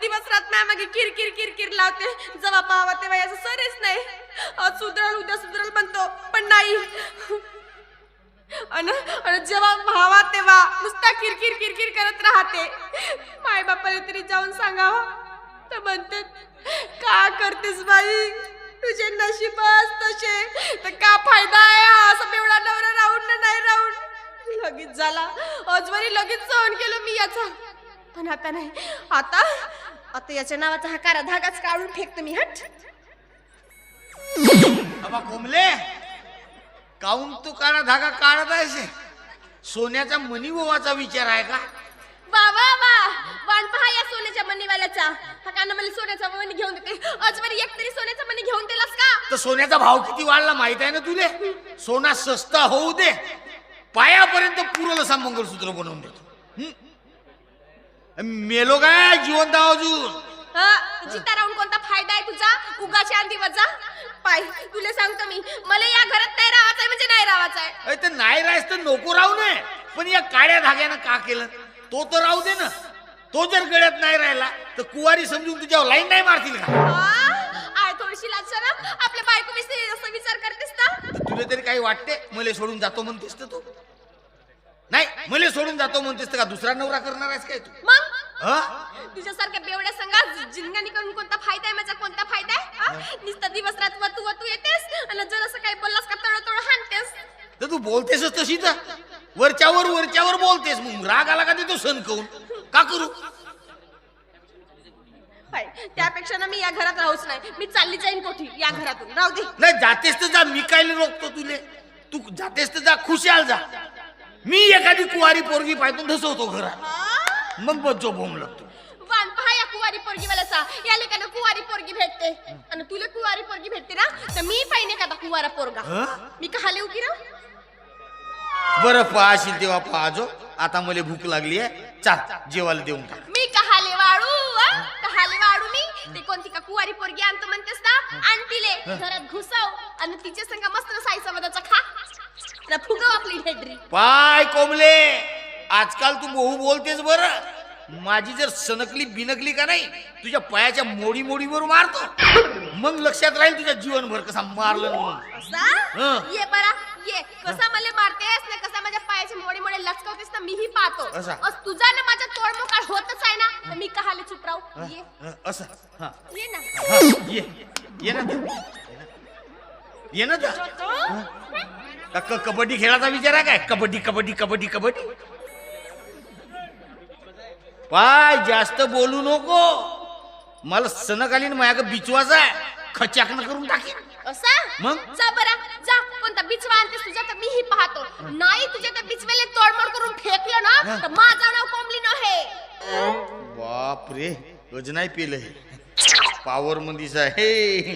दिवस रात माझ्या मागे किर किर किर किर लावते. जेव्हा पाहावा तेव्हा याचं सरेच नाही. आज सुधरल उद्या सुधरल म्हणतो पण नाही. अन अन जेव्हा भावा तेव्हा नुसता किरकिर किरकिर करत राहते. माय बापाने तरी जाऊन सांगावा. तर म्हणते का करतेस बाई? तुझे नशीबच तसे. तर का फायदा आहे हा? असं एवढा नवरा राहून ना नाही राहून. लगेच झाला. अजवरी लगेच सहन केलं मी याचा. पण आता नाही. आता आता याच्या नावाचा हा कारा धागाच काढून फेकतो मी हट. बाबा कोंबले काऊन तू काळा धागा काढत आहेस सोन्याचा मनी ओवाचा विचार आहे का? वा वा वा वाण पहा या सोन्याच्या मनीवाल्याचा. हा काना मला सोन्याचा मणी घेऊन देते. अजवरी एक तरी सोन्याचा मणी घेऊन दिलास का? तर सोन्याचा भाव किती वाढला माहीत आहे ना तुले? सोना सस्ता होऊ दे. पायापर्यंत पुरल असा मंगळसूत्र बनवून देतो. हं? मेलो काय? जिवंत आहो अजून. हा, जिता राहून कोणता फायदा आहे तुझा? उगाची आंधी वजा पाय तुला सांगतो मी मला या घरात नाही राहायचं म्हणजे नाही राहायचं आहे अरे ते नाही राहायच तर नको राहू नये. पण या काळ्या धाग्यानं का केलं? तो तर राहू दे ना. तो जर गळ्यात नाही राहिला तर कुवारी समजून तुझ्यावर लाईन नाही मारतील का? आय थोडीशी लाचा ना आपल्या बायको विषयी असं विचार करतेस ना तुला तरी काही वाटते? मले सोडून जातो म्हणतेस तर तू. नाही मले सोडून जातो म्हणतेस तर का दुसरा नवरा करणार आहेस काय तू? मग? तुझ्यासारख्या बेवड्या संघा जिंगानी करून कोणता फायदा आहे? माझा कोणता फायदा आहे? नुसता दिवस रात वतू वतू येतेस आणि जर असं काही बोललास का तळ तळ हाणतेस. तर तू बोलतेसच तशी तर. वरच्यावर वरच्यावर बोलतेस. मग राग आला का देतो सण करून? का करू? त्यापेक्षा ना मी या घरात राहूच नाही. मी चालली जाईन कोठी या घरातून. राहू दे. नाही जातेस तर जा. मी काय रोखतो तुले? तू जातेस तर जा. खुशाल जा. मी एखादी कुवारी पोरगी पाहतो धसवतो घरात? मग बच्चो बोंब लागतो वाण पहा या कुवारी पोरगी वाल्याचा या लेकानं कुवारी पोरगी भेटते. आणि तुला कुवारी पोरगी भेटते ना तर मी पाहिजे का आता कुवारा पोरगा? हं? मी कहाले उगी राव बरं पाहशील तेव्हा पाहजो आता मला भूक लागली आहे. चाल जेवायला देऊन टाक. मी कहाले वाळू हं? कहाले वाळू मी? ते कोणती का कुवारी पोरगी आणतो म्हणतेस ना? आण तिले घरात घुसव आणि तिच्या संग मस्त साईचा मधाचा खा. आणि फुगव आपली हेड्री पाय कोंबले. आजकाल तू बहु बोलतेस बर. माझी जर सनकली बिनकली का नाही तुझ्या पायाच्या मोडी मोडीवर मारतो. मग लक्षात राहील तुझ्या जीवनभर कसा मारलं म्हणून हं. ये बरा ये. कसा मला मारतेस ना कसा माझ्या पायाचे मोडे मोडे लचकवतेस ना मीही पाहतो. असा? अस तुझा ना माझा तोडमोकाळ होतच आहे ना तर मी कहाले चुप राहू ये. हं, असं. हा. ये ना. हा, ये. ये ना. तू. ये ना तू. का क- कबड्डी खेळाचा विचार आहे काय? कबड्डी कबड्डी कबड्डी कबड्डी? पाय जास्त बोलू नको. मला सणकालीन माझ्या बिचवाचा आहे. खचाकन करून टाकेन असा? मग? जा बरा. जा. कोणता बिचवा आणतेस तुझ्या? तर मीही पाहतो. नाही तुझ्या त्या बिचवेले तोडमोड करून फेकलं ना तर माझा नाव कोंबली नव्हे बाप रे गज नाही पेल हे पावर मंदीच आहे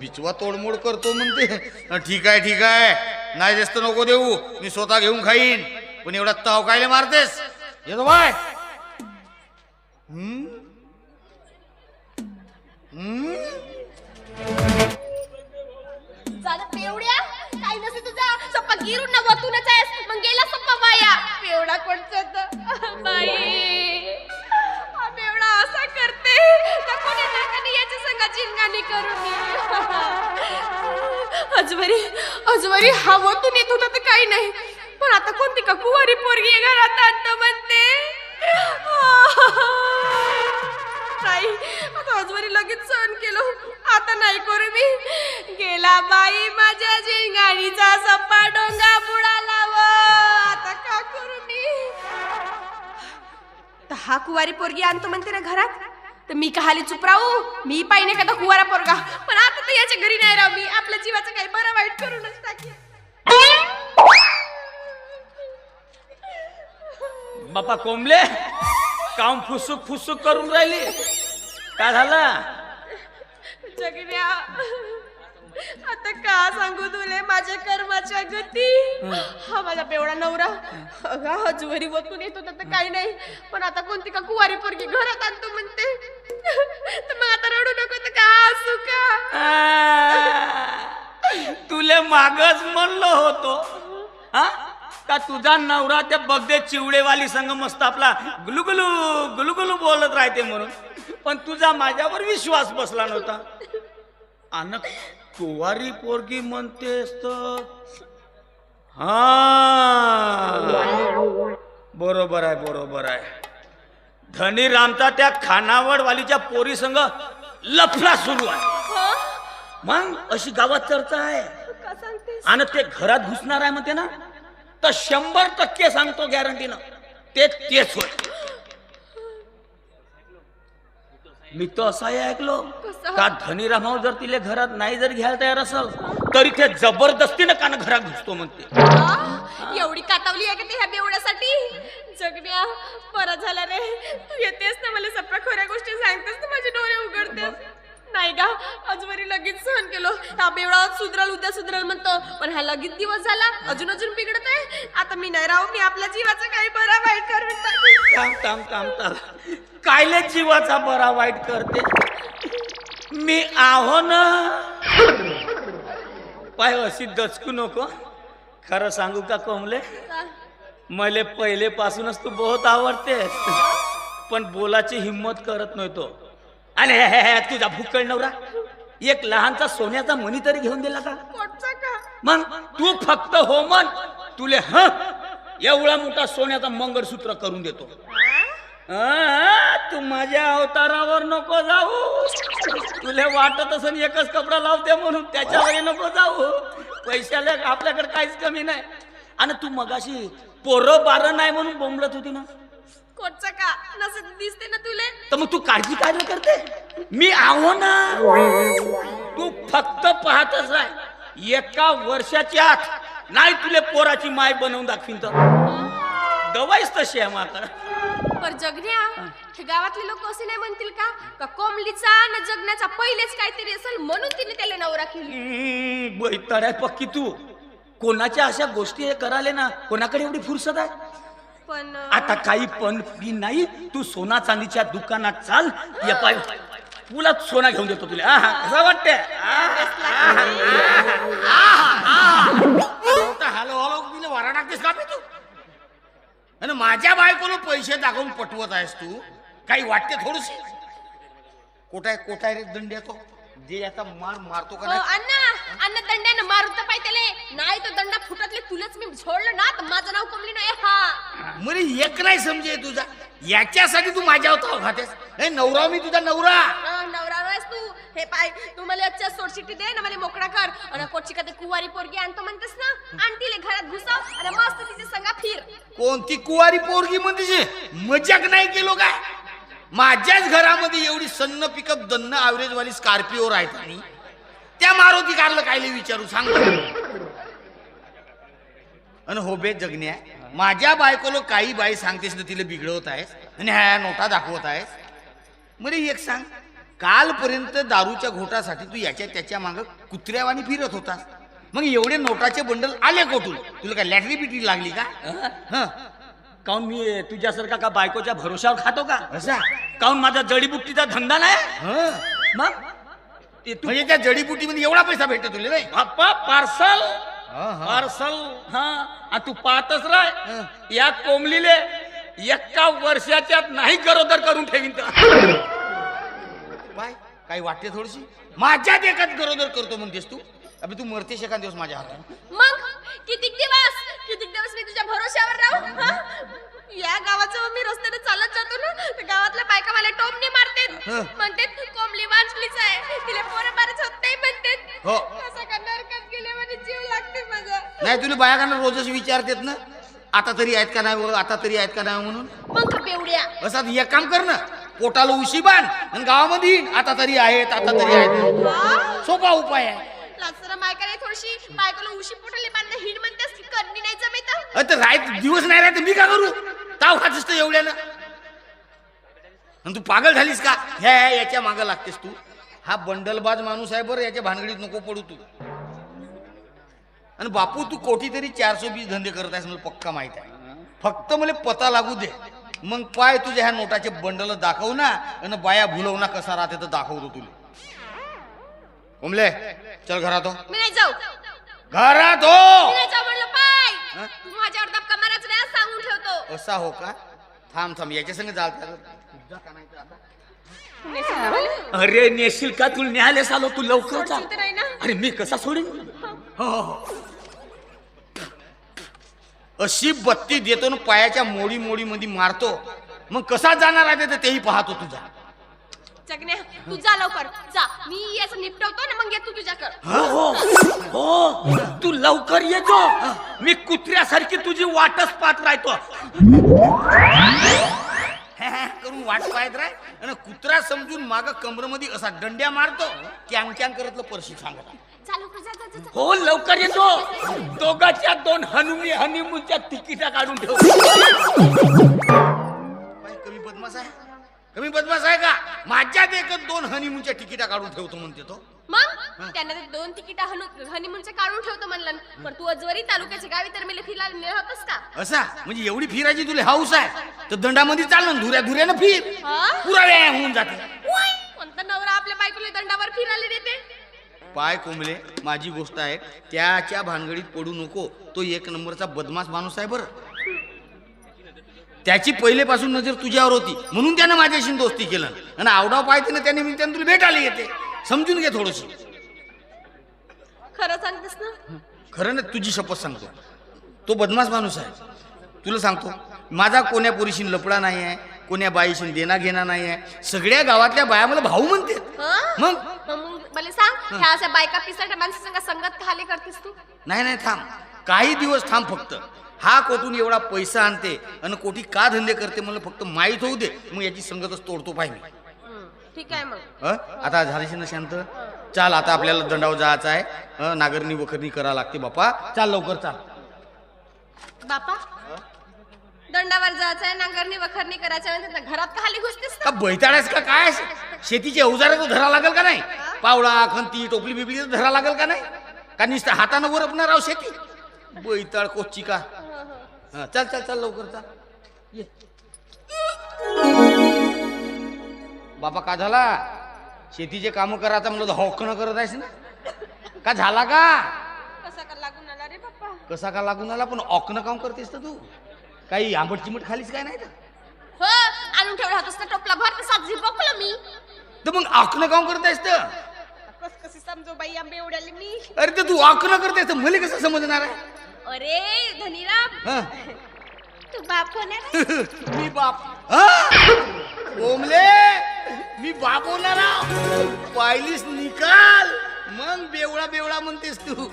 बिचवा तोडमोड करतो म्हणते. हं, ठीक आहे ठीक आहे. नाही जास्त नको देऊ. मी स्वतः घेऊन खाईन. पण एवढा ताव कायले मारतेस? येतो बाय? झालं पेवड्या. काही नसे तुझा. सप्पा गिरून ना वतूनच आहेस. मग गेला सप्पा वाया पेवडा कोणचा बाई. हा पेवडा असा करते. तर कोणी नाकाने याच्या संग जिंगाणी करून. अजवरी अजवरी हा वतून येत होता तर काही नाही. पण आता कोणती का कुवारी पोरगी घरात? आता म्हणते. नाही. आता अजवरी लगेच सहन केलो. आता नाही करू मी. गेला बाई माझ्या जिंगाणीचा सप्पा डोंगा बुडाला व. आता का करू मी? तर हा कुवारी पोरगी आणतो म्हणते ना घरात. तर मी कहाली चुप राहू? मी पाहिजे का कुवारा पोरगा? पण आता तर याच्या घरी नाही राहू मी. आपल्या जीवाचं काही बरं वाईट करूनच टाकी बापा कोंबले काम फुसूक फुसूक करून राहिली. काय झालं? जगण्या आता का सांगू तुले माझ्या कर्माच्या गती? हा माझा बेवडा नवरा. अगा हा जुवारी वतून येतो तर काही नाही. पण आता कोणती का कुवारी पोरगी घरात आणतो म्हणते? तर मग आता रडू नको तर का हसू का? तुले मागच म्हणलो होतो. हा? का तुझा नवरा त्या बगदे चिवडेवाली संग मस्त आपला गुलुगुलू गुलुगुलू बोलत राहते म्हणून? पण तुझा माझ्यावर विश्वास बसला नव्हता. अन कुवारी पोरगी म्हणतेस तर. हा. बरोबर आहे बरोबर आहे. धनी रामचा त्या खानावड वालीच्या पोरी संघ लफला सुरू आहे. हं? मग अशी गावात चर्चा आहे. आणि ते घरात घुसणार आहे म्हणते ना तर शंभर टक्के सांगतो गॅरंटीनं ते तेच होय मी तर असंही ऐकलो? का धनीरामावर जर तिले घरात नाही जर घ्यायला तयार असेल तरी ते जबरदस्तीनं कान घरात घुसतो म्हणते. आ, एवढी कातावली आहे का ते ह्या बेवड्यासाठी? जगण्या बरा झाला रे. तू येतेस ना मला सप्पा खऱ्या गोष्टी सांगतेस ना माझे डोळे उघडतेस. नाही का? आजवरी लगेच सहन केलो. हा बेवडा सुधरल उद्या सुधरल म्हणतो. पण हा लगेच दिवस झाला अजून अजून बिघडत आहे आता मी नाही राहू मी आपल्या जीवाचं काही बरा वाईट करून टाकेन. थांब थांब थांब थांब. कायले जीवाचा बरा वाईट करते? मी आहो ना. पाय अशी दचकू नको. खरं सांगू का कोंबले मले पहिले पासूनच तू बहुत आवडतेस. पण बोलाची हिंमत करत नव्हतो. आणि हे- हे- हे, तुझा भुक्कळ नवरा. एक लहानचा सोन्याचा मणी तरी घेऊन दिला का? मग तू फक्त हो मन तुले ह? एवढा मोठा सोन्याचा मंगळसूत्र करून देतो. तू माझ्या अवतारावर नको जाऊ. तुला वाटत असेल एकच कपडा लावते म्हणून त्याच्यावर नको जाऊ. पैशाला आपल्याकडे काहीच कमी नाही. आणि तू मगाशी पोरं बारं नाही म्हणून बोंबलत होती ना? कोटचा का? नसं दिसते ना तुले? तर मग तू काळजी काय नाही करते? मी आहो ना. तू फक्त पाहतच राह. एका वर्षाच्या आत नाही तुले पोराची माय बनवून दाखवीन तर. दवाईच तशी आहे माकडं पर जगण्या हे गावातले लोक असे नाही म्हणतील का? का कोंबलीचा न जगण्याचा पहिलेच काहीतरी असेल म्हणून तिने त्याला नवरा केली? बैताड्या पक्की तू. कोणाच्या अशा गोष्टी हे कराले ना? कोणाकडे एवढी फुरसत आहे? पण आता काही पण फी नाही तू सोना चांदीच्या दुकानात चाल या पाय. तुला सोना घेऊन देतो तुला. आहा, कसं वाटतंय? आहा, हॅलो हॅलो तिला वारा टाकतेस का बे तू. आणि माझ्या बायकोला पैसे दाखवून पटवत आहेस तू. काही वाटते थोडस कोटाय कोटाय रे दंड्या तो जे याचा मार मारतो का नाही? अण्णा अण्णा दंड्यानं मारून तर पाहिजे त्याले. नाही तर दंडा फुटतले तुलाच मी झोडलं ना तर माझं नाव कोंबली नाही हा. मला एक नाही समजे तुझा. याच्यासाठी तू माझ्यावर ताव खातेस. हे नवरा मी तुझा नवरा. नवरा आहेस तू. हे पाय तू मला आजच्या सोडशिटी दे ना मला मोकळा कर. आणि कोटची का ते कुवारी पोरगी आणतो म्हणतेस ना आण तिले घरात घुसाव आणि मस्त तिच्या संगा फिर. कोणती कुवारी पोरगी म्हणजे मजाक नाही केलो काय? माझ्याच घरामध्ये एवढी सन्न पिकअप दन्न ॲव्हरेज वाली स्कॉर्पिओ राहत आणि त्या मारुती कारला कायले विचारू? सांग अन हो बे जगण्या माझ्या बायकोला काही बाई सांगतेस ना तिला बिघडवत आहेस आणि ह्या नोटा दाखवत आहेस. मला एक सांग कालपर्यंत दारूच्या घोटासाठी तू याच्या त्याच्या माग कुत्र्यावानी फिरत होतास. मग एवढे नोटाचे बंडल आले कोठून? तुला काय लॅटरी बिटरी लागली का? हं? काऊन मी तुझ्यासारखा का बायकोच्या भरोशावर खातो का? असा? काऊन माझा जडीबुट्टीचा धंदा नाही? मग? ते तू म्हणजे त्या जडीबुटीमध्ये एवढा पैसा भेटतो तुला नाही? बाप्पा पार्सल. हा, हा. पार्सल हा. आ तू पाहतच राह. या कोंबलीले एका वर्षाच्या आत नाही गरोदर करून ठेवीन तर. काय काही वाटते थोडीशी? माझ्यात एकाच गरोदर करतो म्हणतेस तू? अबे तू मरतेस एका दिवस माझ्या हातात मग? कितीक दिवस? कितीक दिवस मी तुझ्या भरोश्यावर राहू? हा? या गावाचं मी रस्त्याने चालत जातो ना तर गावातल्या बायका मला टोमणी मारतात. हं. म्हणतात कोंबली वांचलीच आहे. तिला पोरं बारच होत नाही म्हणतात. हो. असं का नरकात गेले म्हणजे जीव लागते माझा. नाही तुला बायाकांना रोजच विचारतेत ना आता तरी आहेत का नाही आता तरी आहेत का नाही? म्हणून. मग का बेवड्या असं एक काम कर ना पोटाला उशी बांध आणि गावामध्ये येईन. आता तरी आहेत आता तरी आहेत. हा? सोपा उपाय आहे. लाचरा बायका थोडीशी बायकोला उशी पोटाले बांधणं हिंड म्हणतेस की करणी नाही जमेत? अरे तर राहत दिवस नाही राहत मी का करू? ताव खातस तर एवढ्यानं. आणि तू पागल झालीस का? ह्या ह्या याच्या मागं लागतेस तू. हा बंडलबाज माणूस आहे बरं याच्या भानगडीत नको पडू तू. आणि बापू तू कोटी तरी चारशे वीस धंदे करत आहेस मला पक्का माहीत आहे. फक्त मला पता लागू दे. मग पाय तुझ्या ह्या नोटाचे बंडल दाखव ना आणि बाया भुलव ना कसा राहते तर दाखवतो तुला. कोमले चल घरात हो. मी नाही जाऊ. घरात हो! मी नाही जाऊ म्हणलं पाय! हं? तू माझ्यावर दबका मारायचं नाही असं सांगून ठेवतो. असा हो का? थांब थांब याच्या संग नाही मला? अरे नेशील का? तुला न्यायालयास आलो तू लवकर जा. सोडशील तर नाही ना? अरे मी कसा सोडीन? हो. हो हो अशी बत्ती देतो ना पायाच्या मोडी मोडी मध्ये मारतो. मग कसा जाणार आहे ते तेही पाहतो तुझा. जगण्या तू जा लवकर. जा. मी याचं निपटवतो ना मग ये तू तुझ्याकडं हो हो. हो. तू लवकर येतो मी कुत्र्यासारखी तुझी वाटच पाहत राहतो. करून वाट पाहत राय आणि कुत्रा समजून माग कमरमध्ये असा दंड्या मारतो. कॅंग कॅंग करतलं परशी सांगत. जा लवकर जा जा, जा जा. हो लवकर येतो दोघाच्या दोन हनुमी हनीमूनच्या तिकिटा काढून ठेव बाई, कमी बदमाश आहे कमी बदमाश आहे का? माझ्यात एकच दोन हनीमूनच्या तिकिटा काढून ठेवतो म्हणते तो. मग? त्यांना ते दोन तिकीट हनीमूनचे काढून ठेवतो म्हणलं. पण तू अजवरी तालुक्याच्या गावी तर मला फिरायला नेलं होतस का? असा? म्हणजे एवढी फिरायची तुला हाऊस आहे. तर दंडामध्ये चालणं धुऱ्या धुऱ्यानं फिर? पुरा व्यायाम होऊन जाते. कोणता नवरा आपल्या बायकोला दंडावर फिरायला देते? पाय कोंबले माझी गोष्ट आहे त्याच्या भानगडीत पडू नको. तो एक नंबरचा बदमाश माणूस आहे बरं. त्याची पहिलेपासून नजर तुझ्यावर होती. म्हणून त्यानं माझ्याशी दोस्ती केलं. आणि आवडाव पाहिजे ना त्या निमित्तानं तुला भेटायला येते. समजून घे थोडीशी. खरं सांगतेस ना? खरं ना तुझी शपथ सांगतो. तो बदमाश माणूस आहे. तुला सांगतो माझा कोण्या पोरीशी लपडा नाही आहे कोण्या बाईशी देणा घेणा नाही आहे सगळ्या गावातल्या बाया मला भाऊ म्हणते? मग? मला सांग ह्या अशा बायका माणसाच्या संगत खाली करतेस तू? नाही नाही थांब. काही दिवस थांब फक्त. हा कोठून एवढा पैसा आणते आणि कोठी का धंदे करते मला फक्त माहीत होऊ दे मग याची संगतच तोडतो पाहिजे ठीक आहे मग? आता झालीशी ना शांत? चाल आता आपल्याला दंडावर जायचं आहे. हं, नागरणी वखरणी करा लागते बापा चाल लवकर चाल. बापा दंडावर जायचं आहे नांगरणी वखरणी करायचं आहे घरात खाली घुसतेस? का बैताळ्यास का काय? शेतीचे अवजार तो धरा लागेल का नाही? पावडा खंती टोपली बिपली धरा लागेल का नाही? का नुसतं हातानं वरपणार आहो शेती? बैताळ कोची का हं, चल चल चल लवकर चाल. ये. बाबा का झाला? शेतीचे काम करा आता म्हणलं हौकणं करत आहेस ना. का झाला का? कसा का लागून आला रे बाप्पा? कसा का लागून आला? पण ऑकणं काम करतेस तर तू. काही आंबट चिमट खालीच काय नाही हो आणून ठेवला होतास ना टोपला. भर सात झिपकलं मी. तर मग ऑकणं काम करतायस तर. कस कशी समजो बाई आंबे उडाले मी. अरे तर तू ऑकणं करतायस तर मला कसं समजणार आहे? अरे धनीराम. हं? तू बाप होणार मी बाप. ओमले मी बाप होणार आहो. पाहिलीस निकाल. मग बेवळा बेवळा म्हणतेस तू.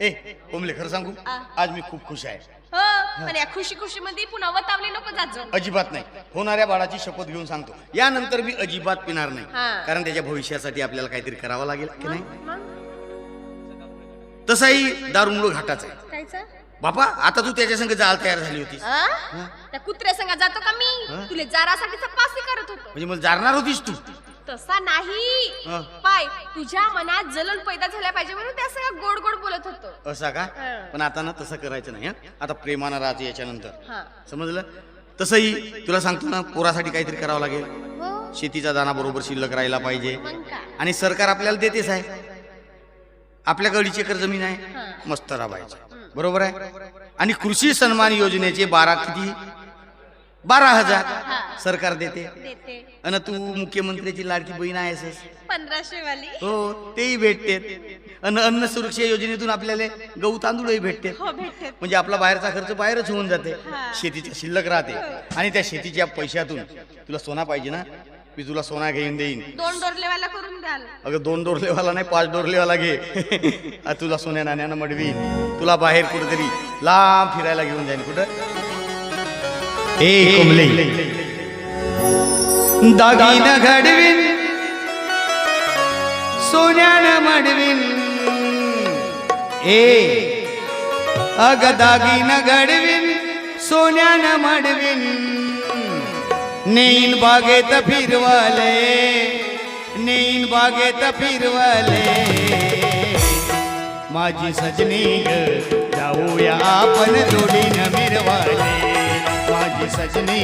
ए ओमले खरं सांगू? आ. आज मी खूप खुश आहे. हो पण या खुशी खुशी मध्ये पुन्हा वतावली नको जात अजिबात नाही. होणाऱ्या बाळाची शपथ घेऊन सांगतो. यानंतर मी अजिबात पिणार नाही. हा. कारण त्याच्या भविष्यासाठी आपल्याला काहीतरी करावं लागेल की नाही? मग? तसाही दारुमुळ घाटाचा आहे कायचं? बापा आता तू त्याच्या संग जायला तयार झाली होतीस. आ? त्या कुत्र्या संग जातो का मी? तुले जारासाठी चपासी करत होतो. म्हणजे मला जाणार होतीस तू. तसा नाही. हं. पाय तुझ्या मनात जलन पैदा झाल्या पाहिजे म्हणून त्या सगळं गोड गोड बोलत होतो. असा का? हं. पण आता ना तसं करायचं नाही हं? आता प्रेमानं राहायचं याच्यानंतर. हा. समजलं? तसंही तुला सांगतो ना पोरासाठी काहीतरी करावं लागेल. हो. शेतीचा दाना बरोबर शिल्लक राहायला पाहिजे. मग काय? आणि सरकार आपल्याला देतेच आहे. आपल्या कडीची एकर जमीन आहे. हं. मस्त राबायचं. बरोबर आहे? आणि कृषी सन्मान योजनेचे बारा किती? बारा हजार हा. सरकार देते. आणि तू मुख्यमंत्र्याची लाडकी बहीण आहेस. पंधराशे वाली हो तेही भेटते आणि अन्न सुरक्षा योजनेतून आपल्याला गहू तांदूळही भेटते हो म्हणजे आपला बाहेरचा खर्च बाहेरच होऊन जाते. हा. शेतीच्या शिल्लक राहते. आणि त्या शेतीच्या पैशातून तुला सोना पाहिजे ना? मी तुला सोना घेऊन देईन. दोन डोरलेवाला करून द्याल. अगं दोन डोरलेवाला नाही पाच डोरलेवाला घे. आ, तुला सोन्या नाण्यानं मडवीन. तुला बाहेर कुठेतरी लांब फिरायला घेऊन जाईन. कुठं? ए कोमले दागिन घडवीन. सोन्यानं मडवीन. ए अग दागिन घडवीन. सोन्यानं मडवीन. नेईन बागेत फिरवाले नेईन बागेत फिरवाले। माझी सजनी जाऊया आपण जोडीन मिरवाले। माझी सजनी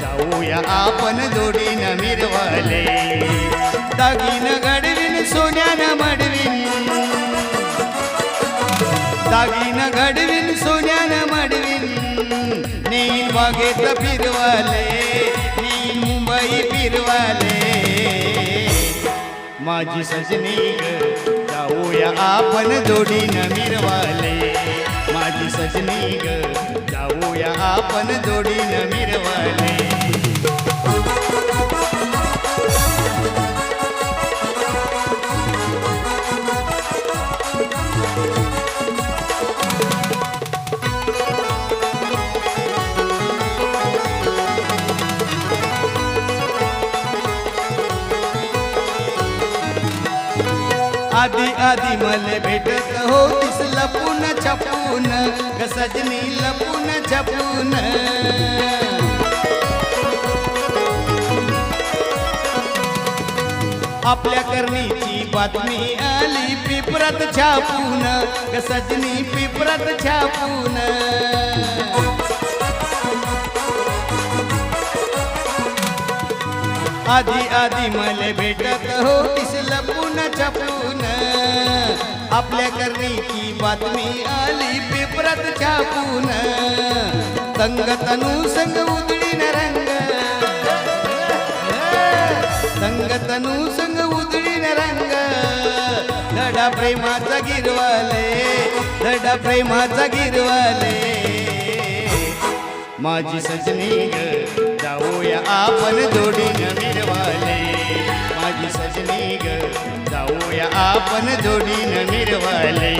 जाऊया आपण जोडीन मिरवाले। दागिन घडवीन सोन्यान मडवीन। दागिन घडवीन सोन्यान मडवीन। नेईन बागेत फिरवाले। हिरवाले माझी सजनी जाऊया आपण जोडीनं मिरवाले. माझी सजनी जाऊया आपण जोडीनं मिरवाले. आधी आधी मले भेटत हो होतीस लपून छपून सजनी लपून छपून. आपल्या करणीची बातमी आली पिपरत छापून सजनी पिपरत छापून. आधी आधी मले भेटत होतीस लपून छपून. आपल्या करणीची बातमी आली पेपरात छापून. संग तनू संग उधळीन रंग. संग तनू संग उधळीन रंग. धडा प्रेमाचा गिरवाले धडा प्रेमाचा गिरवाले. माझी सजनी ग जाऊया आपण जोडीनं मिरवाले माझी सजनी ग जाऊया आपण जोडीनं मिरवाले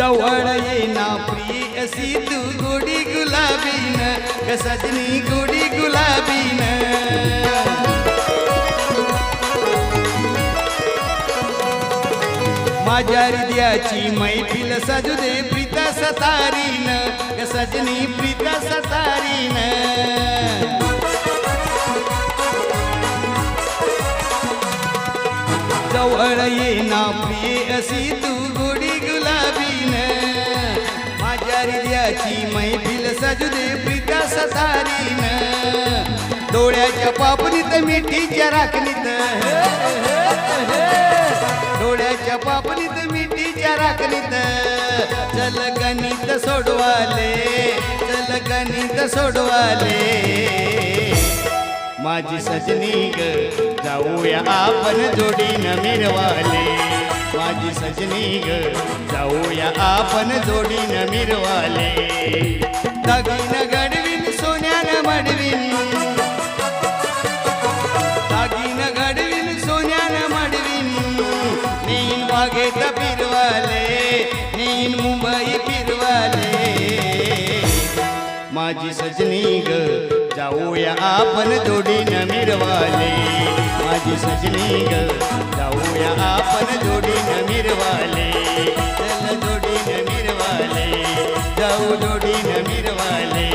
जवळ येना प्रिय असी तू गोडी गुलाबीन कसजनी गोडी गुलाबीन. माझ्या हृदयाची मैफिल सजू दे प्रीता सतारीन कसजनी प्रीता सतारीन. जवळ येना प्रिय असी तू हृदयाची मैफिल सजदे प्रीता सतारीन डोळ्याच्या पापणीत मिठीच्या राखणीत. डोळ्याच्या पापणीत मिठीच्या राखणीत. चल गणित सोडवाले चल गणित सोडवाले. माझी सजनी ग जाऊया आपण जोडीनं मिरवाले. माझी सजनी ग. जाऊया आपण जोडीनं मिरवाले. दागिनं घडवीन सोन्यानं मडवीन. दागिन घडवीन सोन्यानं मडवीन. नेईन बागेत फिरवाले नेईन मुंबई फिरवाले. माझी सजनी ग जाऊया आपण जोडीनं मिरवाले. माझी सजनी ग जाऊया आपण जोडीनं मिरवाले चल जोडीनं मिरवाले जाऊ जोडीनं मिरवाले